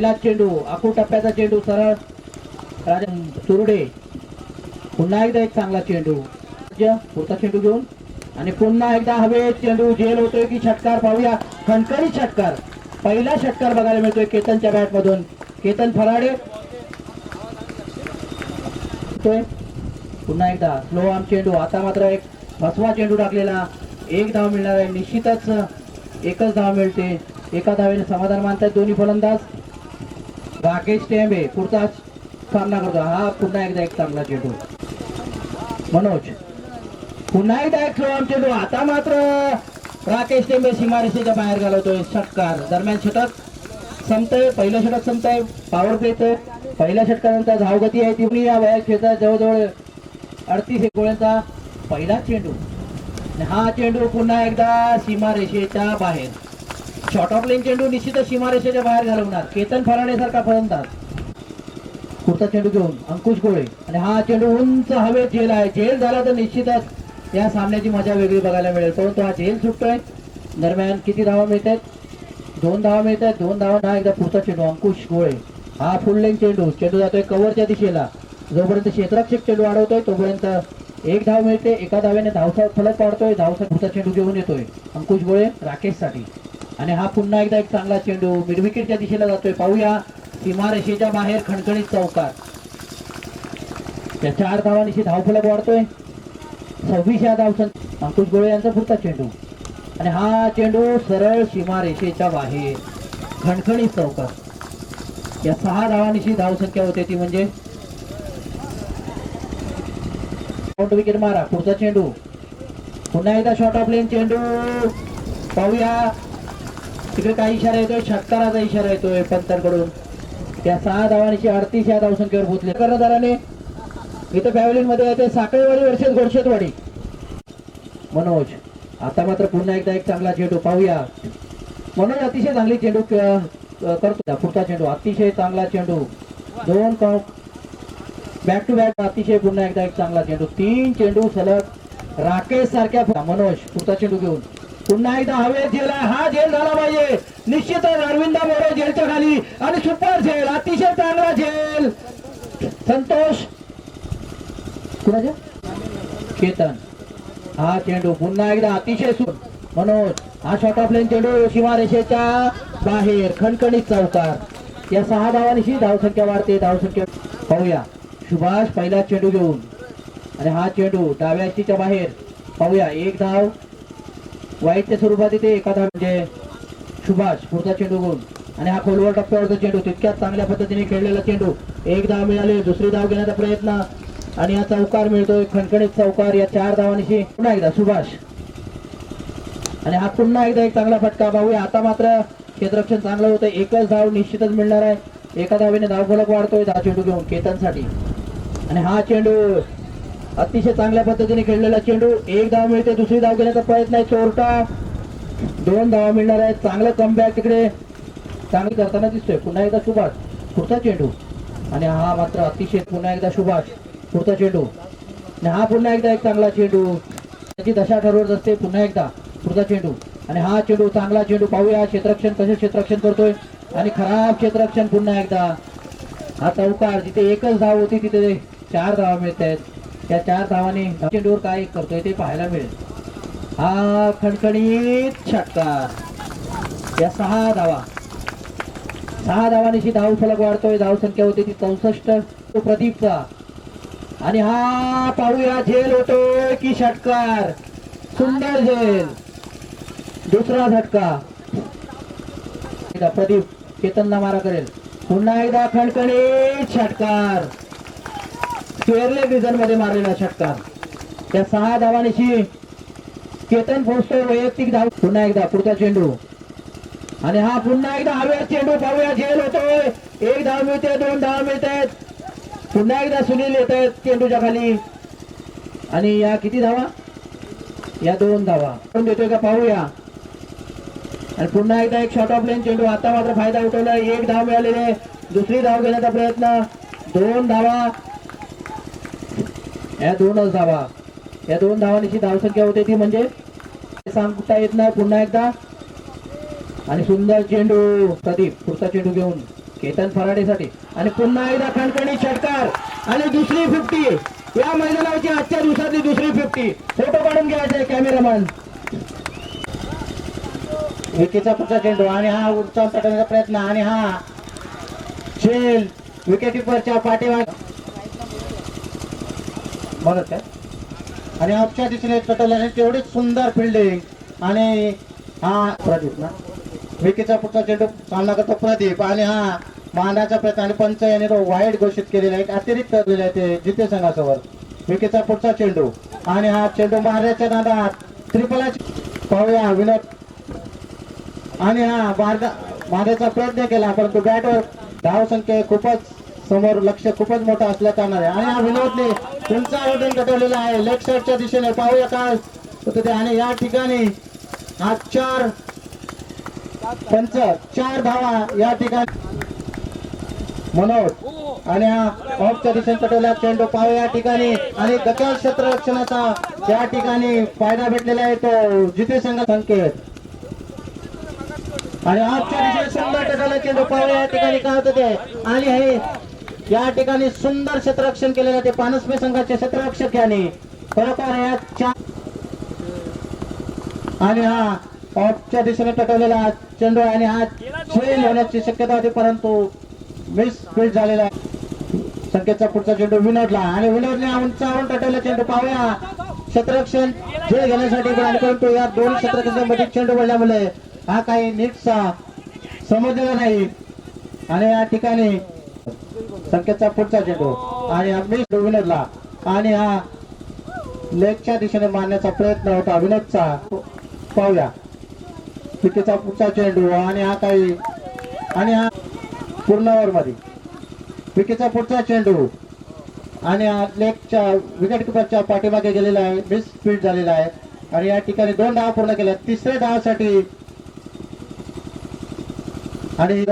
पहिला चेंडू आखू टप्प्याचा चेंडू सरळ. राजा चुरडे पुन्हा एकदा एक चांगला चेंडू. पुढचा चेंडू घेऊन. आणि पुन्हा एकदा हवे चेंडू झेल होतोय की षटकार पाहूया. खणखणीत षटकार. पहिला षटकार बघायला मिळतोय केतनच्या बॅट मधून केतन फराडे. पुन्हा एकदा स्लो आर्म चेंडू. आता मात्र एक फसवा चेंडू टाकलेला. एक धाव मिळणार आहे. निश्चितच एकच धाव मिळते. एका धावेने समाधान मानतात दोन्ही फलंदाज. राकेश टेंबे पुढचा सामना करतो. हा पुन्हा एकदा एक चांगला चेंडू. मनोज. पुन्हा एकदा एक स्लो चेंडू. आता मात्र राकेश टेंबे सीमारेषेच्या बाहेर घालवतोय. षटकार. दरम्यान षटक संपतंय. पहिलं षटक संपतंय. पावर प्लेचं पहिल्या षटकानंतर धावगती आहे ती. या वयात खेळतात जवळजवळ अडतीस एक गोळ्यांचा पहिला चेंडू. हा चेंडू पुन्हा एकदा सीमारेषेच्या बाहेर. शॉर्ट ऑफ लेन चेंडू निश्चितच सीमारेषेच्या बाहेर घालवणार. केतन फराडेसारखा फलंदाज. पुढचा चेंडू घेऊन अंकुश गोळे. आणि हा चेंडू उंच हवेत झेल आहे. झेल झाला तर निश्चितच या सामन्याची मजा वेगळी बघायला मिळेल. परंतु हा झेल सुटतोय. दरम्यान किती धावा मिळत आहेत दोन धावा मिळत आहेत दोन धावा ना एकदा पुढचा चेंडू अंकुश गोळे. हा फुल लेन चेंडू. चेंडू जातोय कव्हरच्या दिशेला. जोपर्यंत क्षेत्रक्षक चेंडू अडवतोय तोपर्यंत एक धाव मिळते. एका धाव्याने धावसा फलक पाडतोय. धावसा पुढचा चेंडू घेऊन येतोय. अंकुश गोळे राकेशसाठी. आणि हा पुन्हा एकदा एक चांगला चेंडू मिडविकेटच्या दिशेला जातोय पाहूया. सीमारेषेच्या बाहेर खणखणीत चौकार. त्या चार धावांशी धावफलक वाढतोय. सव्वीस या धाव अंकुश गोळे यांचा पुढचा चेंडू. आणि हा चेंडू सरळ सीमारेषेच्या बाहेर खणखणीत चौकार. या सहा धावांशी धावसंख्या होते ती म्हणजे आउट विकेट मारा पुढचा चेंडू. पुन्हा एकदा शॉर्ट ऑफ लेन चेंडू. पाहूया. तिकडे काही इशारा येतोय? षटकाराचा इशारा येतोय पंतांकडून. त्या सहा धावांची अडतीस या धावसंख्येवर पोहोचले. कर्णधाराने इथं पॅव्हलिनमध्ये आहे ते साखळीवाडी वर्षेत गोडशेतवाडी मनोज आता मात्र पुन्हा एकदा एक चांगला चेंडू पाहूया. मनोज अतिशय चांगली चेंडू करतो. पुढचा चेंडू अतिशय चांगला चेंडू दोन बॅक टू बॅक अतिशय पुन्हा एकदा एक चांगला चेंडू तीन चेंडू सलग राकेश सारख्या मनोज पुढचा चेंडू घेऊन. पुन्हा एकदा हवेत झेल आहे हा झेल झाला पाहिजे. निश्चितच अरविंदा मोरे झेलच्या खाली आणि सुपर झेल अतिशय चांगला झेल संतोष? कुणाच्या? केतन. हा चेंडू पुन्हा एकदा अतिशय सुर मनोज हा शॉर्ट ऑफ लाईन चेंडू सीमारेषेच्या बाहेर खणखणीत चौकार. या सहा धावांशी धावसंख्या वाढते धावसंख्या पाहूया. सुभाष पहिला चेंडू घेऊन. आणि हा चेंडू डाव्या बाहेर. पाहूया एक धाव. वाईटच्या स्वरूपात येते एका धाव म्हणजे सुभाष पुढचा चेंडू गुण आणि हा खोलवर टप्प्यावरचा चेंडू तितक्याच चांगल्या पद्धतीने खेळलेला चेंडू. एक धाव मिळाली दुसरी धाव घेण्याचा प्रयत्न. आणि हा चौकार मिळतोय खणखणीत चौकार या चार धावांशी. पुन्हा एकदा सुभाष. आणि हा पुन्हा एकदा एक चांगला फटका पाहूया आता मात्र क्षेत्ररक्षण चांगलं होतं एकच धाव निश्चितच मिळणार आहे. एका धावेने धावफलक वाढतोय दहा चेंडू घेऊन केतनसाठी. आणि हा चेंडू अतिशय चांगल्या पद्धतीने खेळलेला चेंडू. एक धाव मिळते दुसरी धाव घेण्याचा प्रयत्न आहे चोरटा. दोन धावा मिळणार आहेत. चांगलं कमबॅक तिकडे. चांगली करताना दिसतोय. पुन्हा एकदा सुभाष. पुढचा चेंडू. आणि हा मात्र अतिशय पुन्हा एकदा सुभाष. पुढचा चेंडू. आणि हा पुन्हा एकदा एक चांगला चेंडू. त्याची दशा ठरवत असते. पुन्हा एकदा पुढचा चेंडू. आणि हा चेंडू चांगला चेंडू पाहूया. क्षेत्ररक्षण कसे क्षेत्ररक्षण करतोय. आणि खराब क्षेत्ररक्षण पुन्हा एकदा. हा चौकार जिथे एकच धाव होती तिथे चार धावा मिळत आहेत. त्या चार धावाने चेंडूवर काय करतोय ते पाहायला मिळेल. हा खणखणीत षटकार या सहा धावा. सहा धावांशी धाव फलक वाढतोय. धाव संख्या होती ती चौसष्ट. तो प्रदीपचा. आणि हा पाहूया झेल होतोय की षटकार. सुंदर झेल. दुसरा झटका. प्रदीप केतनला मारा करेल. पुन्हा एकदा खणखणीत षटकार. केरले डिझनमध्ये मारलेला षटकार त्या सहा धावांशी केतन पोहोचतोय वैयक्तिक धाव पुन्हा एकदा पुढचा चेंडू. आणि हा पुन्हा एकदा हव्या चेंडू पाहूया. झेल होतोय. एक धाव मिळते दोन धाव मिळत आहेत पुन्हा एकदा सुनील येत आहेत चेंडूच्या खाली. आणि या किती धावा? या दोन धावा. कोण देतोय का पाहूया. आणि पुन्हा एकदा एक शॉर्ट ऑफ लेन चेंडू. आता मात्र फायदा उठवला एक धाव मिळालेले दुसरी धाव घेण्याचा प्रयत्न. दोन धावा. या दोनच धावा. या दोन धावांची धावसंख्या होते ती म्हणजे सांगता येत नाही. पुन्हा एकदा. आणि सुंदर चेंडू. प्रदीप पुढचा चेंडू घेऊन केतन फराडेसाठी. आणि पुन्हा एकदा कणकणी षटकार. आणि दुसरी फिफ्टी या मैदानाची आजच्या दिवसातली दुसरी फिफ्टी फोटो काढून घ्यायचे कॅमेरामॅन विकेटचा पुढचा चेंडू. आणि हा उंचावून टाकण्याचा प्रयत्न. आणि हा झेल विकेटकीपरच्या पाठीमाग. म्हणत काय आणि आमच्या दिशेने कटवल्याने तेवढी सुंदर फिल्डिंग आणि हा प्रदीप ना. विकेचा पुढचा चेंडू सामना करतो प्रदीप. आणि हा मारण्याचा प्रयत्न आणि पंच याने तो वाईट घोषित केलेला आहे. अतिरिक्त दिलेला आहे ते जिते संघासमोर. विकेचा पुढचा चेंडू आणि हा चेंडू मारण्याच्या नादात त्रिपलाची पाहूया विनोद. आणि हा मारण्याचा प्रयत्न केला परंतु बॅटवर धाव संख्या खूपच समोर लक्ष खूपच मोठं असल्या कारणाने. आणि हा विनोदने तुमचा आयोजन कटवलेला आहे. लेफ्ट साईडच्या दिशेने पाहूया काय होतं ते. आणि या ठिकाणी हा चार पंच चार धावा या ठिकाणी. मनोज आणि हा ऑफच्या दिशेने कटवला चेंडू पाहूया या ठिकाणी. आणि गचाल क्षेत्ररक्षणाचा या ठिकाणी फायदा भेटलेला आहे तो जिथे संघ संकेत. आणि आजच्या दिशेने सुंदर टकाला चेंडू पाहूया या ठिकाणी. काय होतं ते? आणि हे या ठिकाणी सुंदर क्षेत्ररक्षण केलेलं ते पानसमे संघाच्या क्षेत्ररक्षक याने. खरोखर या चार आणि हा ऑफच्या दिशेने टकवलेला चेंडू आणि हा झेल होण्याची शक्यता होती परंतु मिस फील्ड झालेला आहे. संकेतचा पुढचा चेंडू विनोदला आणि विनोदने उंचावरून टटवला चेंडू पाहूया. क्षेत्ररक्षण झेल घेण्यासाठी परंतु या दोन क्षेत्ररक्षणामध्ये चेंडू पडल्यामुळे हा काही नीटचा समजलेला नाही. आणि या ठिकाणी संकेतचा पुढचा चेंडू आणि हा टू विनोदला आणि हा लेगच्या दिशेने मारण्याचा प्रयत्न होता. विनोदचा. पाहूया. पिकेचा पुढचा चेंडू आणि हा काही. आणि हा पूर्ण ओव्हरमध्ये पुढचा चेंडू आणि हा लेगच्या विकेट किपरच्या पाठीमागे गेलेला आहे. मिस फील्ड झालेला आहे. आणि या ठिकाणी दोन धाव पूर्ण केल्या. तिसऱ्या धावासाठी. आणि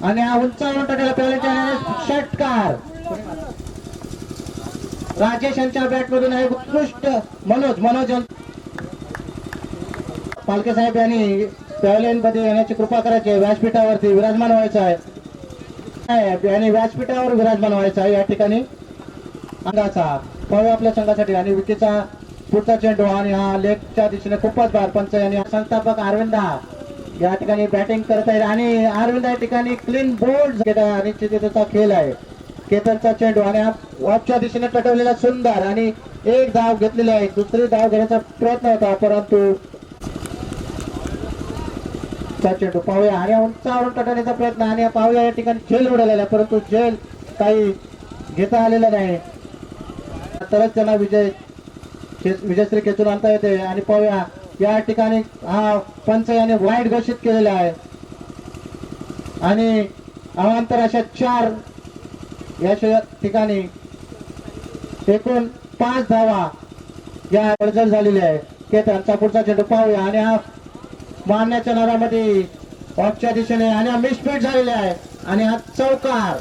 आणि हा उंचावरून टाकलेला पहिल्या षटकार. राजेश यांच्या बॅट मधून आहे उत्कृष्ट मनोज मनोज पालके साहेब यांनी पॅव्हलियनमध्ये येण्याची कृपा करायची आहे. व्यासपीठावरती विराजमान व्हायचं आहे. आणि व्यासपीठावर विराजमान व्हायचं आहे या ठिकाणी. अंगाचा. पाहू आपल्या संघासाठी. आणि विकेचा पुढचा चेंडू आणि हा लेगच्या दिशेने खूपच बार पंच यांनी संस्थापक अरविंदा या ठिकाणी बॅटिंग करत आहेत आणि आरविंद या ठिकाणी क्लीन बोल्ड आणि चितेचा खेळ आहे. केतनचा चेंडू आणि हा ऑफच्या दिशेने टटवलेला सुंदर आणि एक धाव घेतलेली आहे. दुसरी धाव घेण्याचा प्रयत्न होता परंतु चा चेंडू पाहूया. आणि उंचावरून टटवण्याचा प्रयत्न आणि पाहूया या ठिकाणी झेल उडवलेला परंतु झेल काही घेता आलेला नाही. तरच त्यांना विजय विजयश्री खेचून आणता येते. आणि पाहूया या ठिकाणी हा पंच याने वाईट घोषित केलेला आहे. आणि अवांतर अशा चार या ठिकाणी एकूण पाच धावा या अडचण झालेली आहे. केतनचा पुढचा चेंडू पाहूया. आणि हा मारण्याच्या नावामध्ये ऑफच्या दिशेने आणि हा मिसफीट झालेला आहे. आणि हा चौकार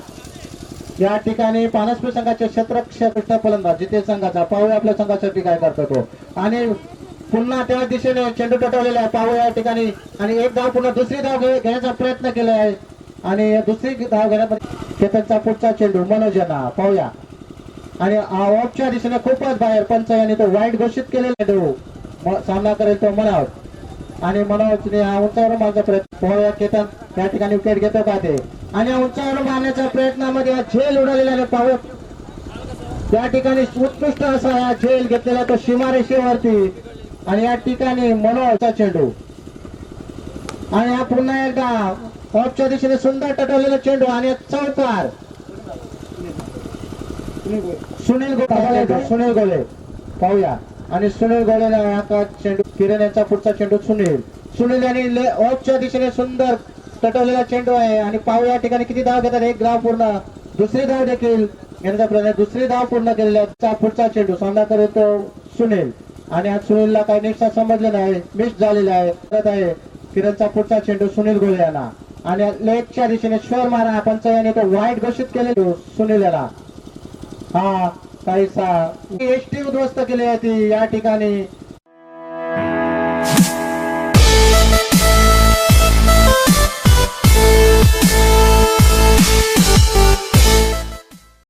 या ठिकाणी पानसपी संघाचे क्षेत्रक्षक फलंदाज जिथे संघाचा. पाहूया आपल्या संघासाठी काय करतो तो. आणि पुन्हा त्या दिशेने चेंडू पटवलेला आहे. पाहू या ठिकाणी. आणि एक धाव पुन्हा दुसरी धाव घेण्याचा प्रयत्न केला आहे आणि दुसरी धाव घेण्यामध्ये केतनचा पुढचा चेंडू मनोज यांना पाहूया आणि ऑफच्या दिशेने खूपच बाहेर पंच यांनी तो वाईट घोषित केलेला आहे सामना करेल तो मनोज आणि मनोजने हा उंचावर मारण्याचा प्रयत्न पाहूया केतन. त्या ठिकाणी विकेट घेतो का ते? आणि या उंचावर मारण्याच्या प्रयत्नामध्ये हा झेल उडवलेला आहे. पाहू. त्या ठिकाणी उत्कृष्ट असा हा झेल घेतलेला तो सीमारेषेवरती आणि या ठिकाणी मनोजचा चेंडू. आणि हा पुन्हा एकदा ऑफच्या दिशेने सुंदर टटवलेला चेंडू आणि चौकार. सुनील गोले सुनील गोले. पाहूया. आणि सुनील गोलेला हा चेंडू किरण यांचा पुढचा चेंडू सुनील. सुनील यांनी ऑफच्या दिशेने सुंदर तटवलेला चेंडू आहे. आणि पाहू या ठिकाणी किती धाव घेतात. एक धाव पूर्ण. दुसरी धाव देखील. घेण्याचा प्रयत्न. दुसरी धाव पूर्ण केलेला पुढचा चेंडू. सामना करतो सुनील. आणि आज सुनीलला काही निष्ठा समजलं नाही. मिस झालेला आहे. करत आहे. किरणचा पुढचा चेंडू सुनील गोळे यांना. आणि लेगच्या दिशेने शोर मारा. पंच याने तो वाईट घोषित केलेलो सुनील याला. हा काहीसा एसटी उद्ध्वस्त केली होती या ठिकाणी.